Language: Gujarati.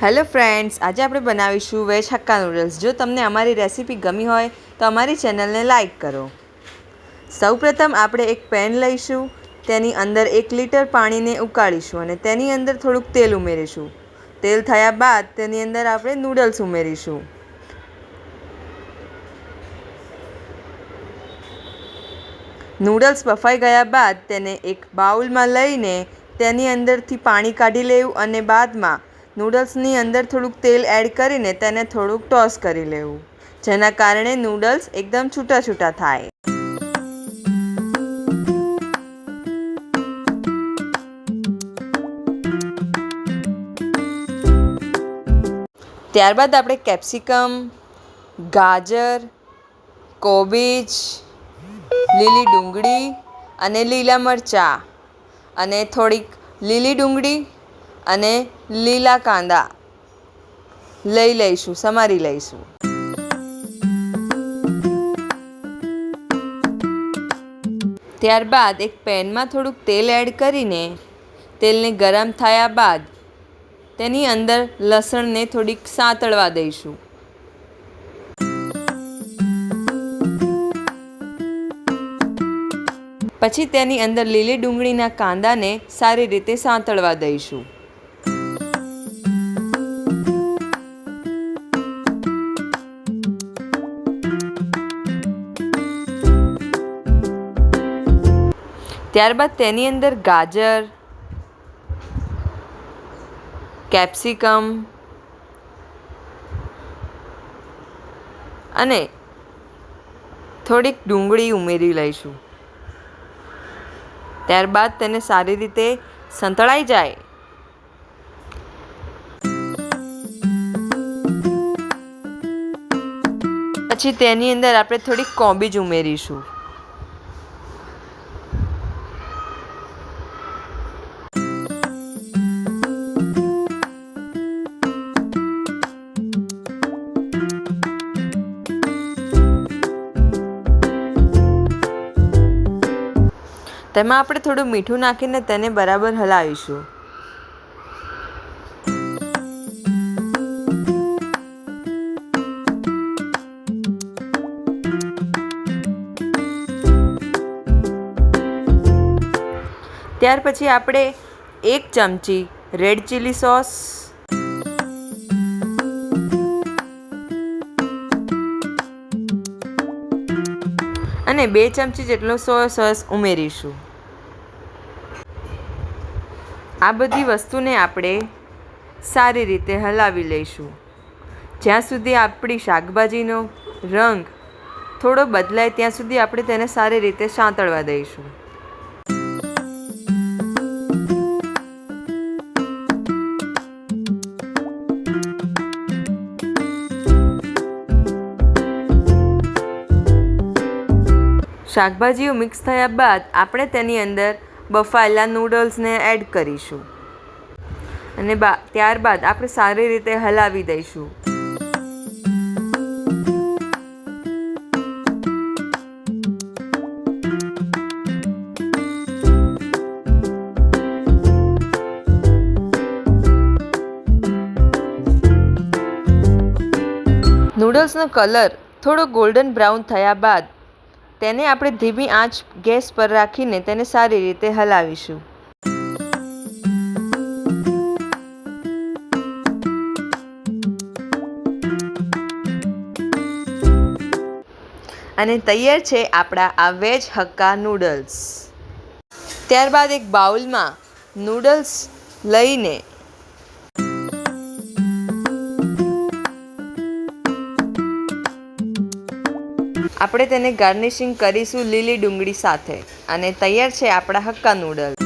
હેલો ફ્રેન્ડ્સ, આજે આપણે બનાવીશું વેજ હક્કા નૂડલ્સ. જો તમને અમારી રેસીપી ગમી હોય તો અમારી ચેનલને લાઈક કરો. સૌપ્રથમ આપણે એક પેન લઈશું, તેની અંદર એક લીટર પાણીને ઉકાળીશું અને તેની અંદર થોડુંક તેલ ઉમેરીશું. તેલ થયા બાદ તેની અંદર આપણે નૂડલ્સ ઉમેરીશું. નૂડલ્સ બફાઈ ગયા બાદ તેને એક બાઉલમાં લઈને તેની અંદરથી પાણી કાઢી લેવું અને બાદમાં નૂડલ્સની અંદર થોડુંક તેલ એડ કરીને તેને થોડુંક ટોસ કરી લેવું, જેના કારણે નૂડલ્સ એકદમ છૂટા છૂટા થાય. ત્યારબાદ આપણે કેપ્સિકમ, ગાજર, કોબીજ, લીલી ડુંગળી અને લીલા મરચાં અને થોડીક લીલી ડુંગળી અને લીલા કાંદા લઈ લઈશું, સમારી લઈશું. ત્યારબાદ એક પેનમાં થોડુંક તેલ એડ કરીને તેલને ગરમ થયા બાદ તેની અંદર લસણને થોડીક સાંતળવા દઈશું. પછી તેની અંદર લીલી ડુંગળીના કાંદાને સારી રીતે સાંતળવા દઈશું. ત્યારબાદ તેની અંદર ગાજર, કેપ્સિકમ અને થોડીક ડુંગળી ઉમેરી લઈશું. ત્યારબાદ તેને સારી રીતે સંતળાઈ જાય. પછી તેની અંદર આપણે થોડીક કોબીજ ઉમેરીશું. તેમાં આપણે થોડું મીઠું નાખીને તેને બરાબર હલાવીશું. ત્યાર પછી આપણે એક ચમચી રેડ ચીલી સોસ, અને બે ચમચી જેટલો સોયા સોસ ઉમેરીશું. આ બધી વસ્તુને આપણે સારી રીતે હલાવી લઈશું. જ્યાં સુધી આપણી શાકભાજીનો રંગ થોડો બદલાય, ત્યાં સુધી આપણે તેને સારી રીતે સાંતળવા દઈશું. શાકભાજીઓ મિક્સ થયા બાદ આપણે તેની અંદર બફાયેલા નૂડલ્સને એડ કરીશું. અને બા, ત્યારબાદ આપણે સારી રીતે હલાવી દઈશું. નૂડલ્સનો કલર થોડો ગોલ્ડન બ્રાઉન થયા બાદ તેને આપણે ધીમી આંચ ગેસ પર રાખીને તેને સારી રીતે હલાવીશું. અને તૈયાર છે આપણા આ વેજ હક્કા નૂડલ્સ. ત્યારબાદ એક બાઉલમાં નૂડલ્સ લઈને આપણે તેને ગાર્નિશિંગ કરીશું લીલી ડુંગળી સાથે. અને તૈયાર છે આપણા હક્કા નૂડલ્સ.